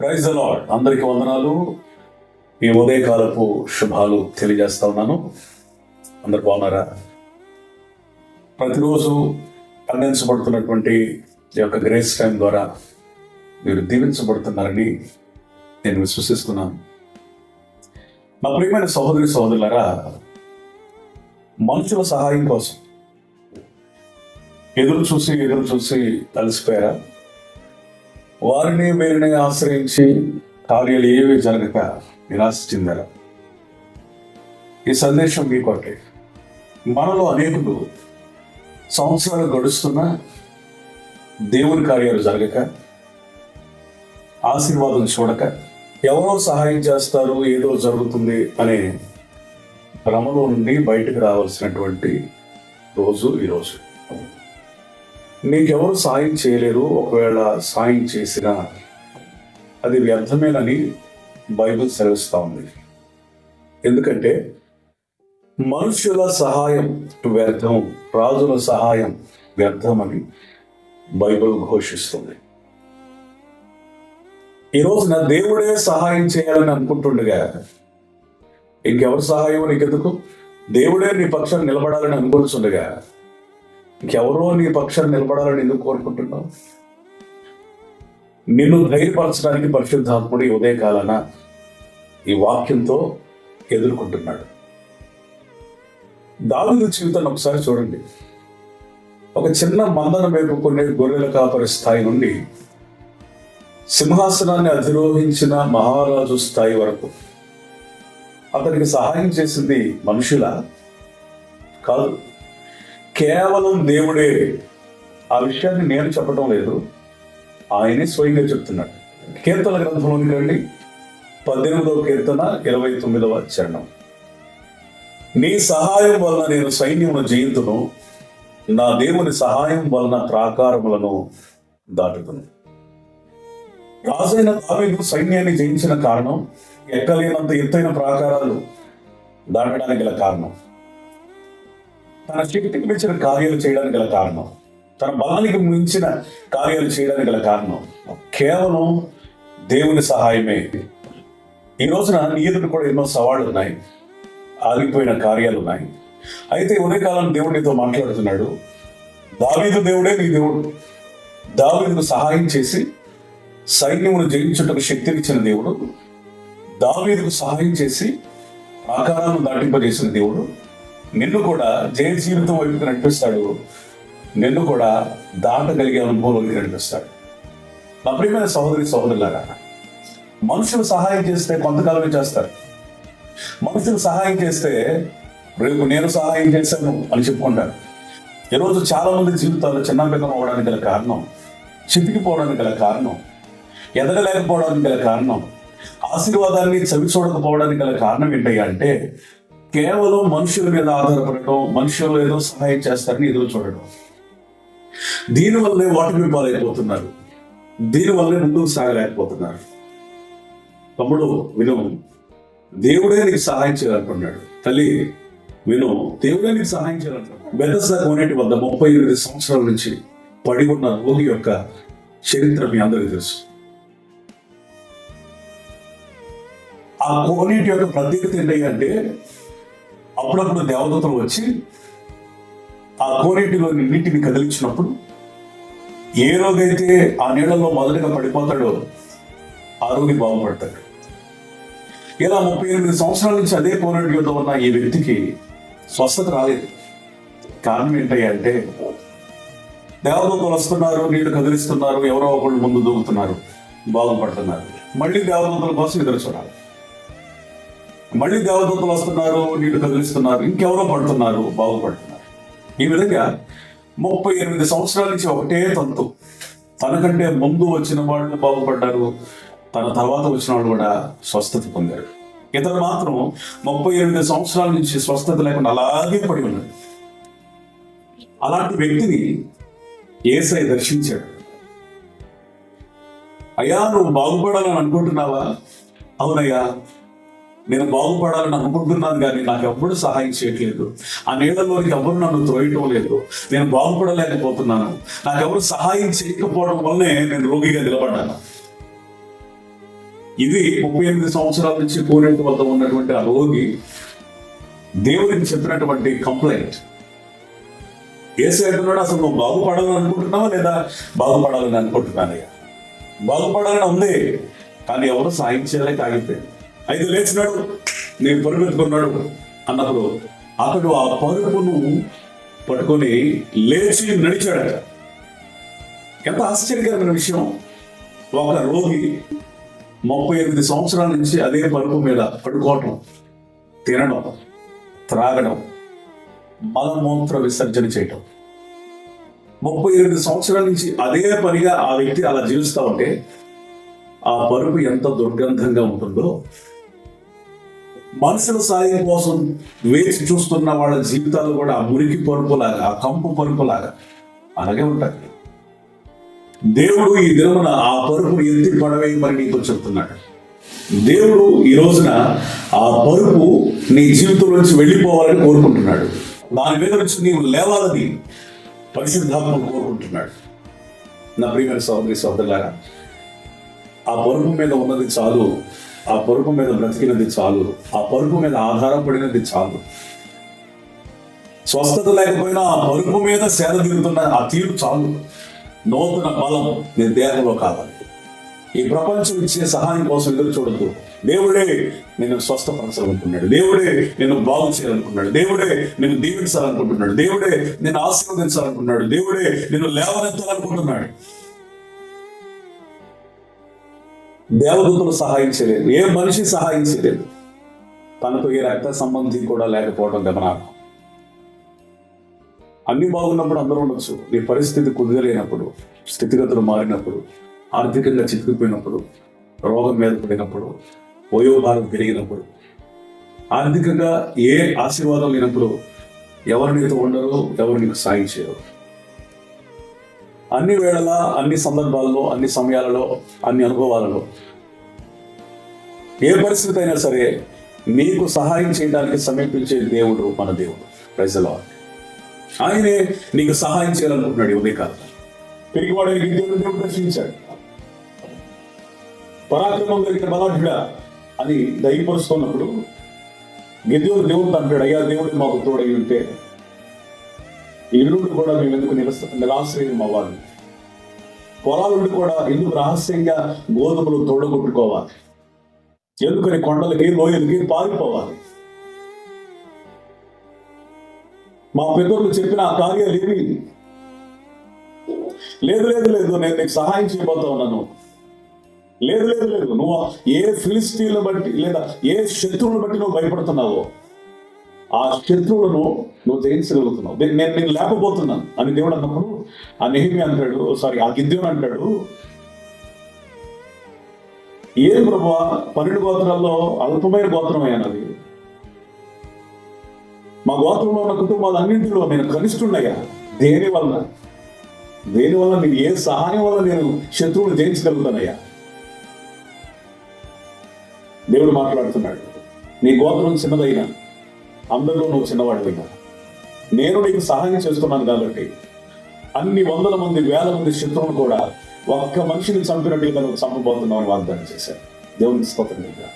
Praise అలాడ్ అందరికి వందనాలు. ఈ ఉదయకాలపు శుభాలు తెలియజేస్తా ఉన్నాను. అందరు బాగున్నారా? ప్రతిరోజు అందించబడుతున్నటువంటి ఈ యొక్క గ్రేస్ టైం ద్వారా మీరు దీవించబడుతున్నారని నేను విశ్వసిస్తున్నాను. నా ప్రియమైన సహోదరి సహోదరులరా మనుషుల సహాయం కోసం ఎదురు చూసి ఎదురు చూసి కలిసిపోయారా వారిని వీరిని ఆశ్రయించి కార్యాలు ఏవి జరగక నిరాశ చెందారు? ఈ సందేశం మీ కొట్టే మనలో అనేకులు సంవత్సరాలు గడుస్తున్న దేవుని కార్యాలు జరగక ఆశీర్వాదం చూడక ఎవరో సహాయం చేస్తారు ఏదో జరుగుతుంది అనే భ్రమలో నుండి బయటకు రావాల్సినటువంటి రోజు ఈరోజు నీకెవరు సాయం చేయలేరు ఒకవేళ సాయం చేసినా అది వ్యర్థమేనని బైబిల్ సెలవిస్తా ఉంది. ఎందుకంటే మనుషుల సహాయం వ్యర్థం రాజుల సహాయం వ్యర్థమని బైబిల్ ఘోషిస్తుంది. ఈ రోజున దేవుడే సహాయం చేయాలని అనుకుంటుండగా ఇంకెవరు సహాయం నీకెందుకు? దేవుడే నీ పక్షాన్ని నిలబడాలని అనుకుంటుండగా ఇంకెవరో నీ పక్షాన్ని నిలబడాలని ఎందుకు కోరుకుంటున్నావు? నిన్ను ధైర్యపరచడానికి పరిశుద్ధాత్ముడు ఉదయ కాలన ఈ వాక్యంతో ఎదుర్కొంటున్నాడు. దావిదు జీవితాన్ని ఒకసారి చూడండి. ఒక చిన్న మందన మేపుకునే గొర్రెల కాపరి స్థాయి నుండి సింహాసనాన్ని అధిరోహించిన మహారాజు స్థాయి వరకు అతనికి సహాయం చేసింది మనుషుల? కాదు. కేవలం దేవుడే ఆ విషయాన్ని నేను చెప్పడం లేదు. ఆయనే స్వయంగా చెప్తున్నాడు. కీర్తన గ్రంథంలోని రండి పద్దెనిమిదవ కీర్తన ఇరవై తొమ్మిదవ చరణం. నీ సహాయం వలన నేను సైన్యమును జయింతును. నా దేవుని సహాయం వలన ప్రాకారములను దాటుతును. రాజైన దావీదు సైన్యాన్ని జయించిన కారణం ఎక్కలేనంత ఎత్తైన ప్రాకారాలు దాటడానికి గల కారణం. తన శక్తికి మించిన కార్యాలు చేయడానికి గల కారణం. తన బలానికి మించిన కార్యాలు చేయడానికి గల కారణం. కేవలం దేవుని సహాయమే. ఈ రోజున నీ కూడా ఎన్నో సవాళ్ళు ఉన్నాయి. ఆగిపోయిన కార్యాలు ఉన్నాయి. అయితే ఉదయకాలం దేవుడు నీతో మాట్లాడుతున్నాడు. దావీదు దేవుడే నీ దేవుడు. దావీదుకు సహాయం చేసి సైన్యమును జయించుటకు శక్తినిచ్చిన దేవుడు. దావీదుకు సహాయం చేసి ఆకారాలను దాటింపజేసిన దేవుడు. నిన్ను కూడా జయ జీవితం వైపుకి నడిపిస్తాడు. నిన్ను కూడా దాటగలిగే అనుభవంలోకి నడిపిస్తాడు. నా ప్రియమైన సహోదరి సహోదరులారా మనుషులు సహాయం చేస్తే కొంతకాలమే చేస్తారు. మనుషులు సహాయం చేస్తే రేపు నేను సహాయం చేశాను అని చెప్పుకుంటాను ఈరోజు చాలా మంది జీవితాలు చిన్న భిన్నం గల కారణం చితికిపోవడానికి గల కారణం ఎదగలేకపోవడానికి గల కారణం ఆశీర్వాదాన్ని చవి చూడకపోవడానికి గల కారణం ఏంటయ్యా అంటే కేవలం మనుషుల మీద ఆధారపడటం మనుషులు ఏదో సహాయం చేస్తారని ఎదురు చూడటం. దీనివల్లే ఓటమి పాలైపోతున్నారు దీనివల్లే ముందుకు సాగలేకపోతున్నారు. తమ్ముడు విను దేవుడే నీకు సహాయం చేయాలనుకున్నాడు. తల్లి విను దేవుడే నీకు సహాయం చేయాలనుకున్నాడు. బెదస కోనేటి వద్ద ముప్పై ఎనిమిది సంవత్సరాల నుంచి పడి ఉన్న రోగి యొక్క చరిత్ర మీ అందరికీ తెలుసు. ఆ కోనేటి యొక్క ప్రత్యేకత ఏంటంటే అప్పుడప్పుడు దేవదూతలు వచ్చి ఆ కోనేటిలోని నీటిని కదిలించినప్పుడు ఏ రోగైతే ఆ నీళ్ళలో మొదటగా పడిపోతాడో ఆ రోగి బాగుపడతాడు. ఇలా ముప్పై ఎనిమిది సంవత్సరాల నుంచి అదే కోనేటి యుద్ధం ఉన్న ఈ వ్యక్తికి స్వస్థత రాలేదు. కారణం ఏంటంటే అంటే దేవదూతలు వస్తున్నారు నీళ్ళు కదిలిస్తున్నారు ఎవరో ఒకళ్ళు ముందు దూకుతున్నారు బాగుపడుతున్నారు. మళ్ళీ దేవదూతల కోసం ఎదురు చూడాలి. మళ్ళీ దేవదూతలు వస్తున్నారు నీళ్ళు కదిలిస్తున్నారు ఇంకెవరో పడుతున్నారు బాగుపడుతున్నారు. ఈ విధంగా ముప్పై ఎనిమిది సంవత్సరాల నుంచి ఒకటే తంతు. తనకంటే ముందు వచ్చిన వాళ్ళు బాగుపడ్డారు తన తర్వాత వచ్చిన వాళ్ళు కూడా స్వస్థత పొందారు. ఇతను మాత్రం ముప్పై ఎనిమిది సంవత్సరాల నుంచి స్వస్థత లేకుండా అలాగే పడి ఉన్నాడు. అలాంటి వ్యక్తిని ఏసై దర్శించాడు. అయ్యా నువ్వు బాగుపడాలని అనుకుంటున్నావా? అవునయ్యా నేను బాగుపడాలని అనుకుంటున్నాను కానీ నాకు ఎప్పుడు సహాయం చేయట్లేదు. ఆ నీళ్ళలోకి ఎవరు నన్ను త్రోయటం లేదు. నేను బాగుపడలేకపోతున్నాను. నాకు ఎవరు సహాయం చేయకపోవడం వల్లే నేను రోగిగా నిలబడ్డాను. ఇది ముప్పై ఎనిమిది సంవత్సరాల నుంచి కోనేటి వద్ద ఉన్నటువంటి ఆ రోగి దేవుడికి చెప్పినటువంటి కంప్లైంట్. ఏసై అసలు నువ్వు బాగుపడాలని అనుకుంటున్నావా లేదా బాగుపడాలని అనుకుంటున్నానయ్యా? బాగుపడాలని ఉంది కానీ ఎవరు సాయం చేయలేక ఆగిపోయింది ఐదు లేచినాడు నేను పరుగెత్తుకున్నాడు అన్నప్పుడు అతడు ఆ పరుపును పట్టుకొని లేచి నడిచాడట ఎంత ఆశ్చర్యకరమైన విషయం. ఒక రోగి ముప్పై ఎనిమిది సంవత్సరాల నుంచి అదే పరుపు మీద పడుకోవటం తినడం త్రాగడం మలమూత్ర విసర్జన చేయటం. ముప్పై ఎనిమిది సంవత్సరాల నుంచి అదే పనిగా ఆ వ్యక్తి అలా జీవిస్తూ ఉంటే ఆ పరుపు ఎంత దుర్గంధంగా ఉంటుందో మనుషుల సాయం కోసం వేచి చూస్తున్న వాళ్ళ జీవితాలు కూడా ఆ మురికి పరుపులాగా ఆ కంపు పరుపులాగా అలాగే ఉంటాయి. దేవుడు ఈ దినమున ఆ పరుపును ఎత్తి పడవేయమని నీతో చెప్తున్నాడు. దేవుడు ఈ రోజున ఆ పరుపు నీ జీవితం నుంచి వెళ్ళిపోవాలని కోరుకుంటున్నాడు. దాని మీద నుంచి నీవు లేవాలని పరిశుద్ధాత్మను కోరుకుంటున్నాడు. నా ప్రియమైన సహోదరి సోదరులారా ఆ పరుపు మీద ఉన్నది చాలు. ఆ పరుపు మీద బ్రతికినది చాలు. ఆ పరుపు మీద ఆధారపడినది చాలు. స్వస్థత లేకపోయినా ఆ పరుపు మీద సేద తిరుగుతున్న ఆ తీరు చాలు. నూతన బలం నీ దేహంలో కావాలి. ఈ ప్రపంచం ఇచ్చే సహాయం కోసం ఎదురు చూడద్దు. దేవుడే నేను స్వస్థపరచాలనుకున్నాడు దేవుడే నేను బాగు చేయాలనుకున్నాడు దేవుడే నేను దీవించాలనుకుంటున్నాడు. దేవుడే నేను ఆశీర్వదించాలనుకున్నాడు దేవుడే నేను లేవనెత్తాలనుకుంటున్నాడు. దేవదూతలు సహాయించలేదు ఏ మనిషి సహాయించలేదు తనకు తనతో ఏ రక్త సంబంధి కూడా లేకపోవడం గమనార్హం. అన్ని బాగున్నప్పుడు అందరూ ఉండొచ్చు. నీ పరిస్థితి కుదిరలేనప్పుడు స్థితిగతులు మారినప్పుడు ఆర్థికంగా చితికిపోయినప్పుడు రోగం మీద పడినప్పుడు వయోభారం పెరిగినప్పుడు ఆర్థికంగా ఏ ఆశీర్వాదం లేనప్పుడు ఎవరు నీతో ఉండరు ఎవరు నీకు సాయం చేయరు. అన్ని వేళలా అన్ని సందర్భాల్లో అన్ని సమయాలలో అన్ని అనుభవాలలో. ఏ పరిస్థితి అయినా సరే నీకు సహాయం చేయడానికి సమీపించే దేవుడు మన దేవుడు. ప్రజల ఆయనే నీకు సహాయం చేయాలనుకుంటున్నాడు ఉదయ కాలం పెరిగివాడానికి దేవుడు దేవుడు దర్శించాడు. పరాక్రమం కలిగిన బలాఢ్యుడా అని దయపరుస్తున్నప్పుడు గిద్యోడు దేవుడు అంటాడు అయ్యా దేవుడు మాకు తోడై ఉంటే ఈ కూడా మేము ఎందుకు నిరస నిరాశ్రయం అవ్వాలి? పొలాల కూడా ఎందుకు రహస్యంగా గోధుమలు తోడగొట్టుకోవాలి? ఎందుకని కొండలకి లోయలకి పారిపోవాలి. మా పెద్దలు చెప్పిన ఆ కార్యాలు ఏమి? లేదు లేదు లేదు నేను నీకు సహాయం చేయబోతా ఉన్నాను. లేదు లేదు లేదు నువ్వు ఏ ఫిలిస్తీన్లు బట్టి లేదా ఏ శత్రువుని బట్టి నువ్వు భయపడుతున్నావో? ఆ శత్రువులను నువ్వు జయించగలుగుతున్నావు. నేను నేను లేకపోతున్నాను అని దేవుడు అన్నప్పుడు ఆ నెహిమి అంటాడు సారీ ఆ గిద్యోని అంటాడు ఏం ప్రభా పన్నెండు గోత్రాల్లో అల్పమైన గోత్రం అయ్యానది మా గోత్రంలో ఉన్న కుటుంబాలు అన్నింటిలో నేను కనిష్ఠున్నయ్యా దేని వల్ల దేని వల్ల నేను ఏ సహాయం వల్ల నేను శత్రువులు జయించగలుగుతానయ్యా? దేవుడు మాట్లాడుతున్నాడు నీ గోత్రం చిన్నదైనా అందరిలో నువ్వు చిన్నవాడివైనా నేను నీకు సహాయం చేస్తున్నాను కాబట్టి అన్ని వందల మంది వేల మంది శత్రువులు కూడా ఒక్క మనిషిని చంపినట్టుగా నువ్వు చంపబోతున్నావు అని వాగ్దానం చేశారు. దేవుని స్తోత్రంగా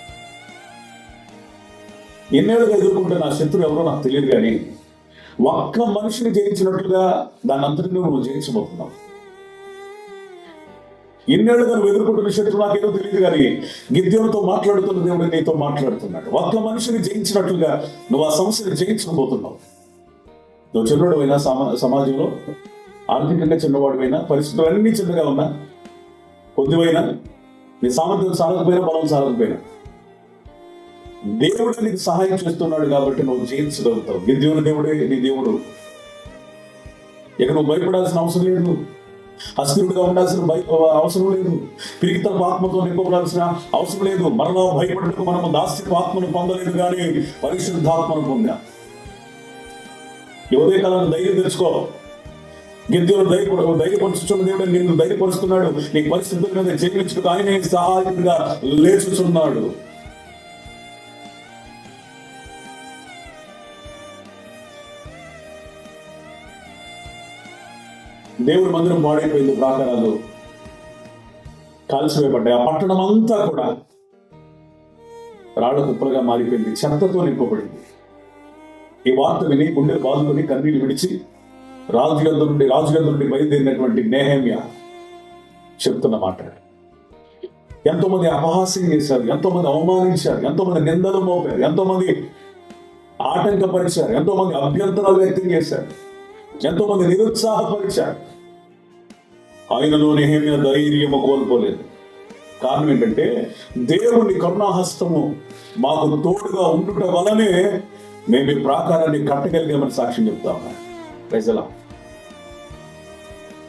ఎన్నేళ్ళుగా ఎదుర్కొంటే నా శత్రువు ఎవరో నాకు తెలియదు కానీ ఒక్క మనిషిని జయించినట్లుగా దాని అంతటి నువ్వు జయించబోతున్నావు. ఎన్నేళ్ళుగా నువ్వు ఎదుర్కొంటున్న శత్రువు నాకేదో తెలియదు కానీ గిద్యోనితో మాట్లాడుతున్న దేవుడు నీతో మాట్లాడుతున్నాడు. ఒక్క మనిషిని జయించినట్లుగా నువ్వు ఆ సమస్యను జయించబోతున్నావు నువ్వు చిన్నవాడు అయినా సమా సమాజంలో ఆర్థికంగా చిన్నవాడివైనా పరిస్థితులు అన్నీ చిన్నగా ఉన్నా కొద్దివైనా నీ సామర్థ్యం సాధకపోయినా బలం సాధకపోయినా దేవుడు నీకు సహాయం చేస్తున్నాడు కాబట్టి నువ్వు జయించగలుగుతావు. గిద్యోని దేవుడే నీ దేవుడు. ఇక నువ్వు భయపడాల్సిన అవసరం లేదు. అస్థిరుడిగా ఉండాల్సిన భయ అవసరం లేదు. పిరికితల ఆత్మతో నింపబడాల్సిన అవసరం లేదు. మరలా భయపడటకు మనము దాస్యపు ఆత్మను పొందలేదు కానీ పరిశుద్ధాత్మను పొందాం. ఈ ఉదయకాలను ధైర్యం తెచ్చుకో. గిద్యోను ధైర్య ధైర్యపరుచుతున్న దేవుడు నిన్ను ధైర్యపరుస్తున్నాడు. నీ పరిస్థితుల మీద జీవించుకు ఆయనే సహాయంగా లేచుచున్నాడు. దేవుడి మందిరం పాడైపోయింది ప్రాకారాలు. కాల్చివేయబడ్డాయి ఆ పట్టణం అంతా కూడా రాళ్ళ కుప్పలుగా మారిపోయింది. చెత్తతో నింపబడింది. ఈ వార్త విని గుండెలు బాదుకొని కన్నీళ్ళు విడిచి రాజు గద్ద నుండి రాజు గద్ద నుండి బయలుదేరినటువంటి నేహమ్య చెప్తున్న మాట. ఎంతో మంది అపహాస్యం చేశారు ఎంతో మంది అవమానించారు ఎంతో మంది నిందలు మోపారు ఎంతో మంది ఆటంకపరిచారు ఎంతో మంది అభ్యంతరాలు వ్యక్తం చేశారు ఎంతో మంది నిరుత్సాహపరిచారు. ఆయనలో నేహమ్య ధైర్యము కోల్పోలేదు. కారణం ఏంటంటే దేవుని కరుణాహస్తము మాకు తోడుగా ఉండుట వలనే మేము ఈ ప్రాకారాన్ని కట్టగలిగామని సాక్ష్యం చెప్తాము ప్రజల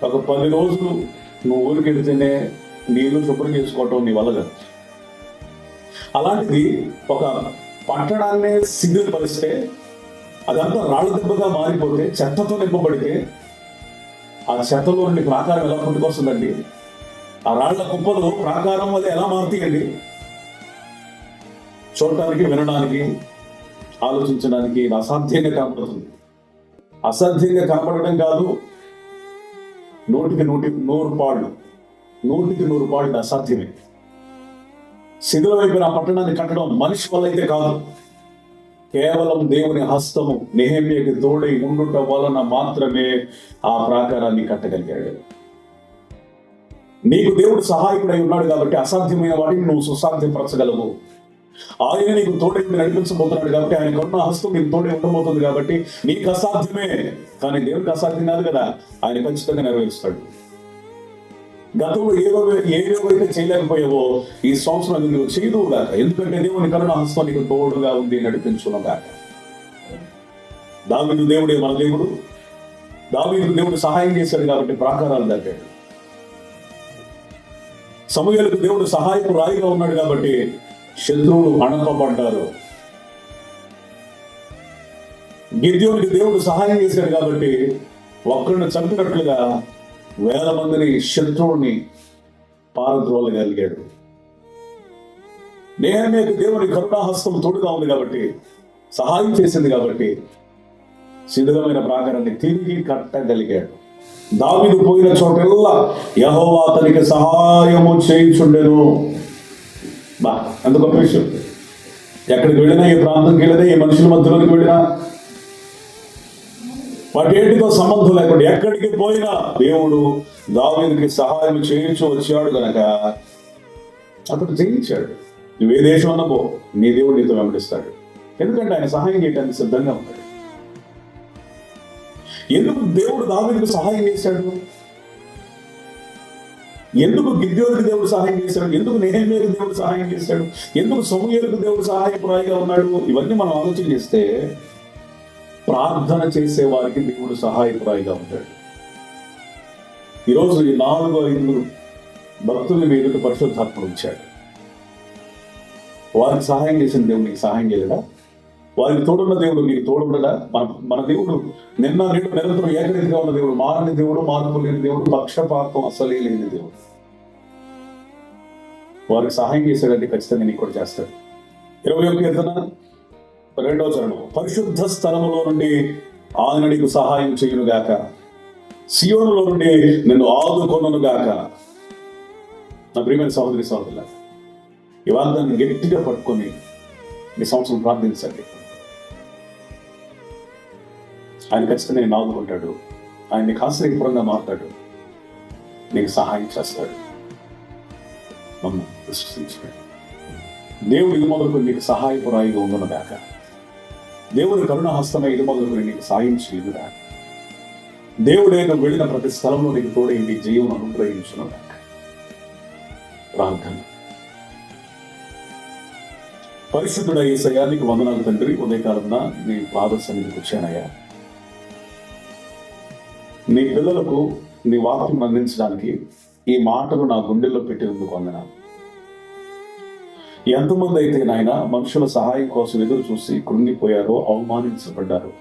ఒక పది రోజులు నువ్వు ఊరికి వెళితేనే నీళ్ళు శుభ్రం చేసుకోవటం నీ వల్ల కాదు. అలాంటిది ఒక పట్టణాన్నే సిగ్నల్ పరిస్తే అదంతా రాళ్ళ దెబ్బగా మారిపోతే చెత్తతో నింపబడితే ఆ చెత్తలో నుండి ప్రాకారం ఎలా పుట్టుకొస్తుందండి? ఆ రాళ్ళ కుప్పలు ప్రాకారం వల్ల ఎలా మారుతాయండి? చూడటానికి వినడానికి ఆలోచించడానికి ఇది అసాధ్యంగా కనపడుతుంది అసాధ్యంగా కనపడడం కాదు నూటికి నూటి నూరు పాళ్ళు నూటికి నూరు పాళ్ళు అసాధ్యమే. శిథిలమైపోయిన ఆ పట్టణాన్ని కట్టడం మనిషి వల్ల అయితే కాదు. కేవలం దేవుని హస్తము నెహమ్యకి తోడై ఉండుట వలన మాత్రమే ఆ ప్రాకారాన్ని కట్టగలిగాడు. నీకు దేవుడు సహాయకుడై ఉన్నాడు కాబట్టి అసాధ్యమైన వాటిని నువ్వు సుసాధ్యపరచగలవు. ఆయన నీకు తోడై నడిపించబోతున్నాడు కాబట్టి ఆయన ఉన్న హస్తం నీకు తోడై ఉండబోతుంది కాబట్టి నీకు అసాధ్యమే. కానీ దేవుడికి అసాధ్యం కాదు కదా. ఆయన ఖచ్చితంగా నెరవేరుస్తాడు. గతంలో ఏవో ఏవేవో అయితే చేయలేకపోయావో ఈ సంవత్సరం అది నువ్వు చేయదువు గాక. ఎందుకంటే దేవుని కరుణ హస్తం నీకు తోడుగా ఉంది నడిపించును గాక. దేవుడే మన దేవుడు. దావీదుకు దేవుడు సహాయం చేశాడు కాబట్టి ప్రాకారాలు దాటాడు. సమయాలకు దేవుడు సహాయపు రాయిగా ఉన్నాడు కాబట్టి శత్రువులు అణపబడ్డారు గిద్యోనికి దేవుడు సహాయం చేశాడు కాబట్టి ఒక్కరిని చంపినట్లుగా వేల మందిని శత్రువుని పారద్రోలగలిగాడు మీకు దేవుని కరుణాహస్తం తోడుగా ఉంది కాబట్టి సహాయం చేసింది కాబట్టి శిథిలమైన ప్రాకారాన్ని తిరిగి కట్టగలిగాడు. దావిదు పోయిన చోటెల్లా యహోవా అతనికి సహాయము చేయించుండెను. బా ఎంత గొప్ప విషయం. ఎక్కడికి వెళ్ళినా ఏ ప్రాంతంకి వెళ్ళినా ఏ మనుషుల మధ్యలోకి వెళ్ళినా వాటేటితో సంబంధం లేకుండా ఎక్కడికి పోయినా దేవుడు దావీదికి సహాయం చేయించు వచ్చాడు కనుక అతడు జయించాడు. నువ్వు ఏ దేశం పో నీ దేవుడు నీతో వెంబడిస్తాడు. ఎందుకంటే ఆయన సహాయం చేయడానికి సిద్ధంగా ఉన్నాడు. ఎందుకు దేవుడు దావీదికి సహాయం చేశాడు? ఎందుకు గిద్యోనికి దేవుడు సహాయం చేశాడు? ఎందుకు నేహమేకు దేవుడు సహాయం చేశాడు? ఎందుకు సమూహలకు దేవుడు సహాయపురాయిగా ఉన్నాడు? ఇవన్నీ మనం ఆలోచన చేస్తే ప్రార్థన చేసే వారికి దేవుడు సహాయపురాయిగా ఉంటాడు. ఈరోజు ఈ నాలుగు ఐదు భక్తుల్ని మీదకి పరిశుద్ధాత్ముడు ఉంచాడు వారికి సహాయం చేసిన దేవుడు నీకు సహాయం చేయడా వారికి తోడున్న దేవుడు నీకు తోడుండడా? మన మన దేవుడు నిన్న నేడు నిరంతరం ఏకరీతిగా ఉన్న దేవుడు మారని దేవుడు మార్పు లేని దేవుడు పక్షపాతం అసలే లేని దేవుడు. వారికి సహాయం చేశాడంటే ఖచ్చితంగా నీకు కూడా చేస్తాడు. ఇరవై ఒక రెండో చరణం. పరిశుద్ధ స్థలములో నుండి ఆయన నీకు సహాయం చేయును గాక. సియోనులో నుండి నిన్ను ఆదుకొనును గాక. నా ప్రియమైన సహోదరి సహోదరుల ఈ వాగ్దాన్ని గట్టిగా పట్టుకొని మీ సంవత్సరం ప్రార్థించండి. ఆయన ఖచ్చితంగా నేను ఆదుకుంటాడు. ఆయన నీకు ఆశ్రయపురంగా మారుతాడు. నీకు సహాయం చేస్తాడు. మమ్మల్ని విశ్వసించాడు. దేవుడు ఇది మొదలుకొని నీకు సహాయపురాయిగా ఉండను దేవుని కరుణహస్తమై ఇది నీకు సాయం చేయునుగా దేవుడే నువ్వు వెళ్ళిన ప్రతి స్థలంలో నీకు తోడే నీ జీవం అనుగ్రహించును ప్రార్థన. పరిశుద్ధుడ ఏసయ్యా నీకు వందనాలు తండ్రి. ఉదయకాలంలో నీ పాద సన్నిధికి వచ్చానయ్యా. నీ పిల్లలకు నీ వాక్యం అందించడానికి ఈ మాటలు నా గుండెల్లో పెట్టినందుకు వందనాలు. ఎంతమంది అయితే నాయన మనుషుల సహాయం కోసం ఎదురు చూసి కృంగిపోయారో అవమానించబడ్డారు.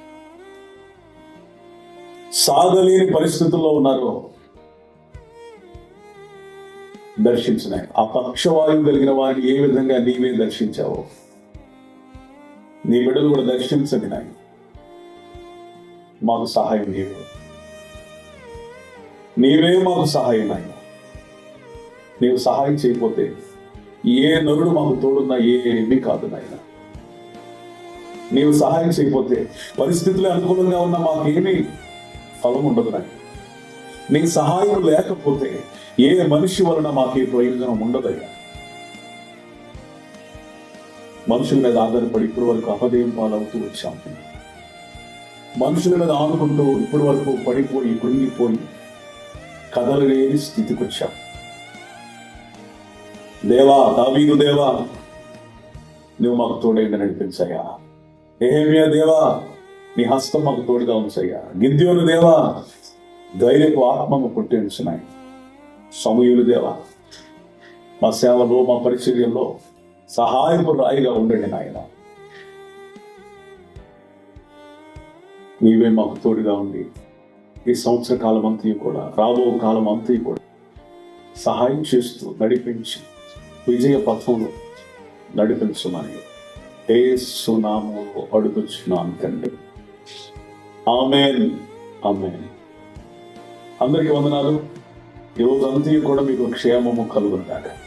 సాగలేని పరిస్థితుల్లో ఉన్నారో దర్శించిన ఆ పక్షవాయువు కలిగిన వారిని ఏ విధంగా నీవే దర్శించావో నీ బిడ్డలు కూడా దర్శించండి నాయన. మాకు సహాయం నీవే నీవే మాకు సహాయం నాయన. నీవు సహాయం చేయకపోతే ఏ నరుడు మాకు తోడున్నా ఏమీ కాదు నాయన. నీవు సహాయం చేయకపోతే పరిస్థితులు అనుకూలంగా ఉన్న మాకేమీ ఫలం ఉండదు నాయన. నీ సహాయం లేకపోతే ఏ మనిషి వలన మాకు ఈ ప్రయోజనం ఉండదయ్యా. మనుషుల మీద ఆధారపడి ఇప్పటి వరకు అపదయం పాలవుతూ వచ్చాం. మనుషుల మీద ఆనుకుంటూ ఇప్పటి వరకు పడిపోయి కృంగిపోయి కదలలేని స్థితికి వచ్చాం. దేవా దావీదు దేవా నువ్వు మాకు తోడైంది నడిపించయ్యా. ఏమియా దేవా నీ హస్తం మాకు తోడుగా ఉంచయ్యా. గిద్యోను దేవా ధైర్యపు ఆత్మము పుట్టించినాయి సమయులు దేవా మా సేవలో మా పరిచర్యల్లో సహాయపు రాయిగా ఉండండి నాయన. నీవే మాకు తోడుగా ఉండి ఈ సంవత్సర కాలం అంతా కూడా రాబో కాలం అంతా కూడా సహాయం చేస్తూ నడిపించి విజయ పథంలో నడిపించమని ఏ సునామో అడుగుచున్నాను తండ్రి. ఆమెన్. ఆమెన్. అందరికీ వందనాలు. ఈ రోజు అంతా కూడా మీకు క్షేమము కలుగుతాడు